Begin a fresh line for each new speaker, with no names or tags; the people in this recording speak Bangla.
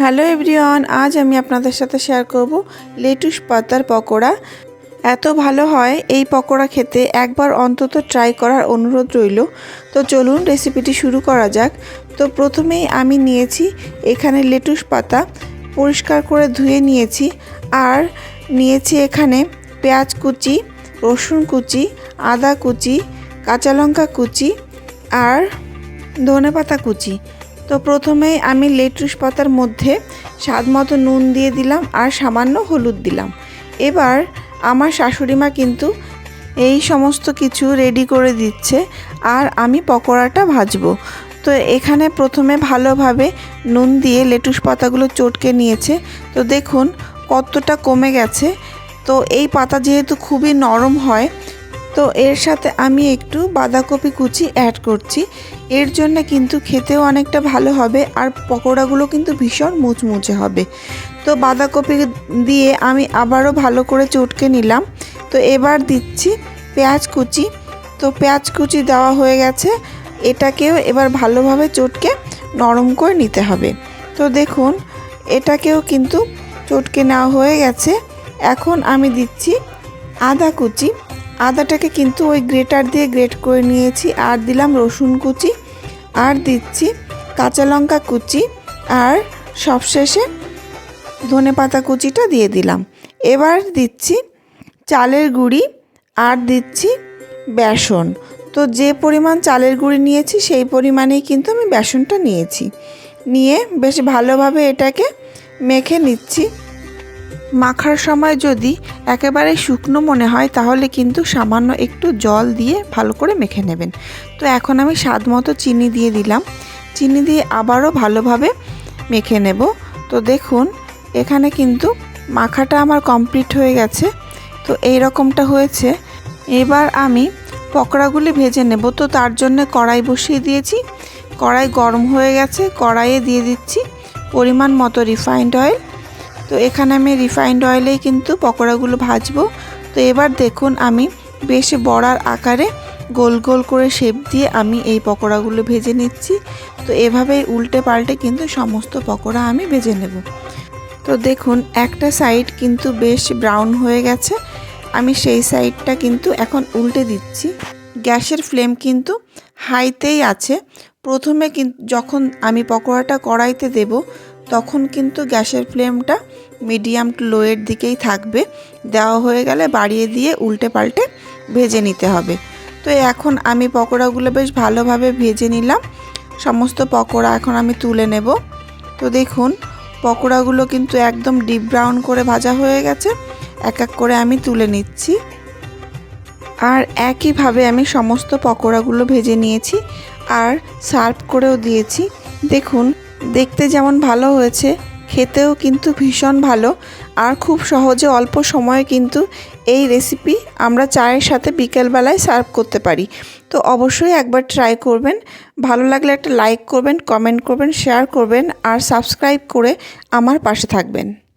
হ্যালো এভরিওয়ান, আজ আমি আপনাদের সাথে শেয়ার করব লেটুস পাতার পকোড়া। এত ভালো হয় এই পকোড়া খেতে, একবার অন্তত ট্রাই করার অনুরোধ রইল। তো চলুন রেসিপিটি শুরু করা যাক। তো প্রথমেই আমি নিয়েছি এখানে লেটুস পাতা, পরিষ্কার করে ধুয়ে নিয়েছি। আর নিয়েছি এখানে পেঁয়াজ কুচি, রসুন কুচি, আদা কুচি, কাঁচা লঙ্কা কুচি আর ধনে পাতা কুচি। তো প্রথমেই আমি লেটুস পাতার মধ্যে স্বাদ মতো নুন দিয়ে দিলাম আর সামান্য হলুদ দিলাম। এবার আমার শাশুড়িমা কিন্তু এই সমস্ত কিছু রেডি করে দিচ্ছে আর আমি পকোড়াটা ভাজবো। তো এখানে প্রথমে ভালোভাবে নুন দিয়ে লেটুস পাতাগুলো চটকে নিয়েছে। তো দেখুন কতটা কমে গেছে। তো এই পাতা যেহেতু খুবই নরম হয় তো এর সাথে আমি একটু বাঁধাকপি কুচি অ্যাড করছি। এর জন্য কিন্তু খেতেও অনেকটা ভালো হবে আর পকোড়াগুলো কিন্তু ভীষণ মুচমুচে হবে। তো বাঁধাকপি দিয়ে আমি আবারও ভালো করে চটকে নিলাম। তো এবার দিচ্ছি পেঁয়াজ কুচি। তো পেঁয়াজ কুচি দেওয়া হয়ে গেছে। এটাকেও এবার ভালোভাবে চটকে নরম করে নিতে হবে। তো দেখুন, এটাকেও কিন্তু চটকে নেওয়া হয়ে গেছে। এখন আমি দিচ্ছি আদা কুচি। আদাটাকে কিন্তু ওই গ্রেটার দিয়ে গ্রেট করে নিয়েছি। আর দিলাম রসুন কুচি, আর দিচ্ছি কাঁচা লঙ্কা কুচি, আর সবশেষে ধনে পাতা কুচিটা দিয়ে দিলাম। এবার দিচ্ছি চালের গুঁড়ি, আর দিচ্ছি বেসন। তো যে পরিমাণ চালের গুঁড়ি নিয়েছি, সেই পরিমাণেই কিন্তু আমি বেসনটা নিয়েছি। নিয়ে বেশ ভালোভাবে এটাকে মেখে নিচ্ছি। মাখার সময় যদি একেবারে শুকনো মনে হয়, তাহলে কিন্তু সামান্য একটু জল দিয়ে ভালো করে মেখে নেবেন। তো এখন আমি স্বাদ মতো চিনি দিয়ে দিলাম। চিনি দিয়ে আবারও ভালোভাবে মেখে নেব। তো দেখুন, এখানে কিন্তু মাখাটা আমার কমপ্লিট হয়ে গেছে। তো এই রকমটা হয়েছে। এবার আমি পকোড়াগুলি ভেজে নেব। তো তার জন্য কড়াই বসিয়ে দিয়েছি। কড়াই গরম হয়ে গেছে। কড়াইয়ে দিয়ে দিচ্ছি পরিমাণ মতো রিফাইন্ড অয়েল। তো এখানে আমি রিফাইন্ড অয়েলেই কিন্তু পকোড়াগুলো ভাজবো। তো এবার দেখুন আমি বেশ বড়ার আকারে গোল গোল করে শেপ দিয়ে আমি এই পকোড়াগুলো ভেজে নিচ্ছি। তো এভাবেই উল্টে পাল্টে কিন্তু সমস্ত পকোড়া আমি ভেজে নেব। তো দেখুন একটা সাইড কিন্তু বেশ ব্রাউন হয়ে গেছে। আমি সেই সাইডটা কিন্তু এখন উল্টে দিচ্ছি। গ্যাসের ফ্লেম কিন্তু হাইতেই আছে। প্রথমে কিন্তু যখন আমি পকোড়াটা কড়াইতে দেব তখন কিন্তু গ্যাসের ফ্লেমটা মিডিয়াম টু লোয়ের দিকেই থাকবে। দেওয়া হয়ে গেলে বাড়িয়ে দিয়ে উল্টে পাল্টে ভেজে নিতে হবে। তো এখন আমি পকোড়াগুলো বেশ ভালোভাবে ভেজে নিলাম। সমস্ত পকোড়া এখন আমি তুলে নেব। তো দেখুন, পকোড়াগুলো কিন্তু একদম ডিপ ব্রাউন করে ভাজা হয়ে গেছে। এক এক করে আমি তুলে নিচ্ছি। আর একইভাবে আমি সমস্ত পকোড়াগুলো ভেজে নিয়েছি আর সার্ভ করেও দিয়েছি। দেখুন দেখতে যেমন ভালো হয়েছে, খেতেও কিন্তু ভীষণ ভালো। আর খুব সহজে অল্প সময়ে কিন্তু এই রেসিপি আমরা চায়ের সাথে বিকেলবেলায় সার্ভ করতে পারি। তো অবশ্যই একবার ট্রাই করবেন। ভালো লাগলে একটা লাইক করবেন কমেন্ট করবেন শেয়ার করবেন, আর সাবস্ক্রাইব করে আমার পাশে থাকবেন।